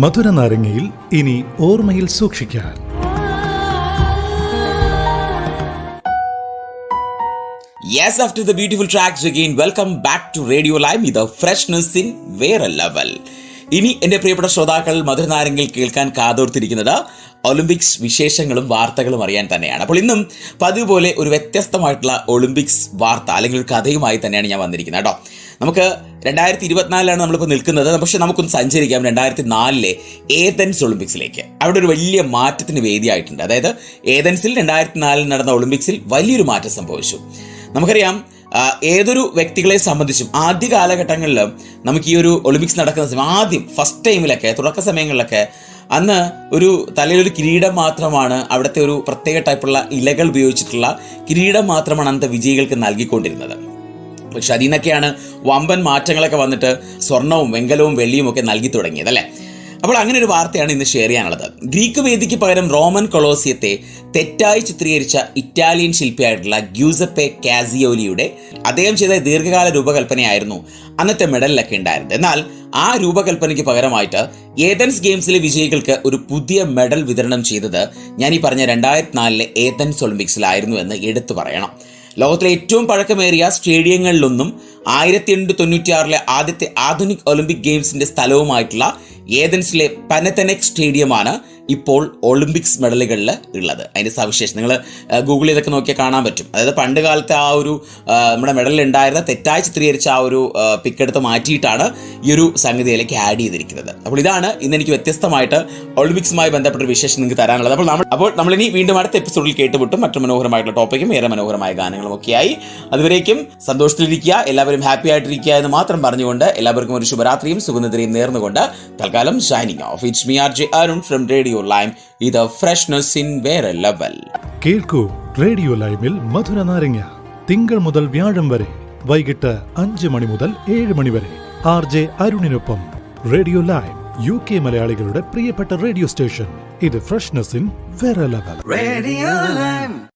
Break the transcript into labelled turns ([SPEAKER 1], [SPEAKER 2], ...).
[SPEAKER 1] മധുര നാരങ്ങയിൽ ഇനി ഓർമ്മയിൽ സൂക്ഷിക്കാൻ.
[SPEAKER 2] Yes after the beautiful tracks again, welcome back to radio Live with freshness in വേറെ level ഇനി എന്റെ പ്രിയപ്പെട്ട ശ്രോതാക്കൾ മധുരനാരങ്ങിൽ കേൾക്കാൻ കാതോർത്തിരിക്കുന്നത് ഒളിമ്പിക്സ് വിശേഷങ്ങളും വാർത്തകളും അറിയാൻ തന്നെയാണ്. അപ്പോൾ ഇന്നും പതിവ് പോലെ ഒരു വ്യത്യസ്തമായിട്ടുള്ള ഒളിമ്പിക്സ് വാർത്ത അല്ലെങ്കിൽ ഒരു കഥയുമായി തന്നെയാണ് ഞാൻ വന്നിരിക്കുന്നത് കേട്ടോ. നമുക്ക് രണ്ടായിരത്തി ഇരുപത്തിനാലിലാണ് നമ്മളിപ്പോൾ നിൽക്കുന്നത്. പക്ഷെ നമുക്കൊന്ന് സഞ്ചരിക്കാം. രണ്ടായിരത്തി നാലിലെ ഏതൻസ് ഒളിമ്പിക്സിലേക്ക്. അവിടെ ഒരു വലിയ മാറ്റത്തിന് വേദിയായിട്ടുണ്ട്. അതായത് ഏതൻസിൽ രണ്ടായിരത്തി നാലിൽ നടന്ന ഒളിമ്പിക്സിൽ വലിയൊരു മാറ്റം സംഭവിച്ചു. നമുക്കറിയാം ഏതൊരു വ്യക്തികളെ സംബന്ധിച്ചും ആദ്യ കാലഘട്ടങ്ങളിൽ നമുക്ക് ഈ ഒരു ഒളിമ്പിക്സ് നടക്കുന്ന സമയം ആദ്യം ഫസ്റ്റ് ടൈമിലൊക്കെ തുടക്ക സമയങ്ങളിലൊക്കെ അന്ന് ഒരു തലയിലൊരു കിരീടം മാത്രമാണ് അവിടുത്തെ ഒരു പ്രത്യേക ടൈപ്പുള്ള ഇലകൾ ഉപയോഗിച്ചിട്ടുള്ള കിരീടം മാത്രമാണ് അന്നത്തെ വിജയികൾക്ക് നൽകിക്കൊണ്ടിരുന്നത്. പക്ഷെ അതിൽ വമ്പൻ മാറ്റങ്ങളൊക്കെ വന്നിട്ട് സ്വർണവും വെങ്കലവും വെള്ളിയും ഒക്കെ നൽകി തുടങ്ങിയത് അല്ലേ? അപ്പോൾ അങ്ങനെ ഒരു വാർത്തയാണ് ഇന്ന് ഷെയർ ചെയ്യാനുള്ളത്. ഗ്രീക്ക് വേദിക്ക് പകരം റോമൻ കൊളോസിയത്തെ തെറ്റായി ചിത്രീകരിച്ച ഇറ്റാലിയൻ ശില്പിയായിട്ടുള്ള ഗ്യൂസപ്പെ കാസിയോലിയുടെ അദ്ദേഹം ചെയ്ത ദീർഘകാല രൂപകൽപ്പനയായിരുന്നു അന്നത്തെ മെഡലിലൊക്കെ ഉണ്ടായിരുന്നത്. എന്നാൽ ആ രൂപകൽപ്പനയ്ക്ക് പകരമായിട്ട് ഏതൻസ് ഗെയിംസിലെ വിജയികൾക്ക് ഒരു പുതിയ മെഡൽ വിതരണം ചെയ്തത് ഞാൻ ഈ പറഞ്ഞ രണ്ടായിരത്തി നാലിലെ ഏതൻസ് ഒളിമ്പിക്സിലായിരുന്നു എന്ന് എടുത്തു പറയണം. ലോകത്തിലെ ഏറ്റവും പഴക്കമേറിയ സ്റ്റേഡിയങ്ങളിലൊന്നും ആയിരത്തി എണ്ണൂറ്റി തൊണ്ണൂറ്റിയാറിലെ ആദ്യത്തെ ആധുനിക് ഒളിമ്പിക് ഗെയിംസിന്റെ സ്ഥലവുമായിട്ടുള്ള ഏതൻസിലെ പനത്തനെക് സ്റ്റേഡിയമാണ് ഇപ്പോൾ ഒളിമ്പിക്സ് മെഡലുകളിൽ ഉള്ളത്. അതിന്റെ സവിശേഷം നിങ്ങൾ ഗൂഗിൾ ചെയ്തൊക്കെ നോക്കിയാൽ കാണാൻ പറ്റും. അതായത് പണ്ട് കാലത്തെ ആ ഒരു നമ്മുടെ മെഡലിൽ ഉണ്ടായിരുന്ന തെറ്റായി ചിത്രീകരിച്ച ആ ഒരു പിക്കെടുത്ത് മാറ്റിയിട്ടാണ് ഈ ഒരു സംഗതിയിലേക്ക് ആഡ് ചെയ്തിരിക്കുന്നത്. അപ്പോൾ ഇതാണ് ഇന്ന് എനിക്ക് വ്യത്യസ്തമായിട്ട് ഒളിമ്പിക്സുമായി ബന്ധപ്പെട്ട ഒരു വിശേഷം നിങ്ങൾക്ക് തരാനുള്ളത്. അപ്പോൾ നമ്മൾ അപ്പോൾ നമ്മളിനി വീണ്ടും അടുത്ത എപ്പിസോഡിൽ കേട്ടുവിട്ടും മറ്റു മനോഹരമായിട്ടുള്ള ടോപ്പിക്കും ഏറെ മനോഹരമായ ഗാനങ്ങളും ഒക്കെയായി. അതുവരേക്കും സന്തോഷത്തിലിരിക്കുക എല്ലാവരും ഹാപ്പി ആയിട്ടിരിക്കുക എന്ന് മാത്രം പറഞ്ഞുകൊണ്ട് എല്ലാവർക്കും ഒരു ശുഭരാത്രിയും സുഗന്ധതയും നേർന്നുകൊണ്ട് തൽക്കാലം signing off it's me R J Arun from radio Lime ഇത് ഫ്രഷ്നസ് ഇൻ വേറെ ലെവൽ.
[SPEAKER 1] കേൾക്കൂ റേഡിയോ ലൈമിൽ മധുര നാരങ്ങ. തിങ്കൾ മുതൽ വ്യാഴം വരെ. വൈകിട്ട് അഞ്ച് മണി മുതൽ ഏഴ് മണി വരെ. ആർ ജെ അരുണിനൊപ്പം. റേഡിയോ ലൈം യു കെ മലയാളികളുടെ പ്രിയപ്പെട്ട റേഡിയോ സ്റ്റേഷൻ. ഇത് ഫ്രഷ്നസ് ഇൻ വേറെ ലെവൽ.
[SPEAKER 3] Radio Lime.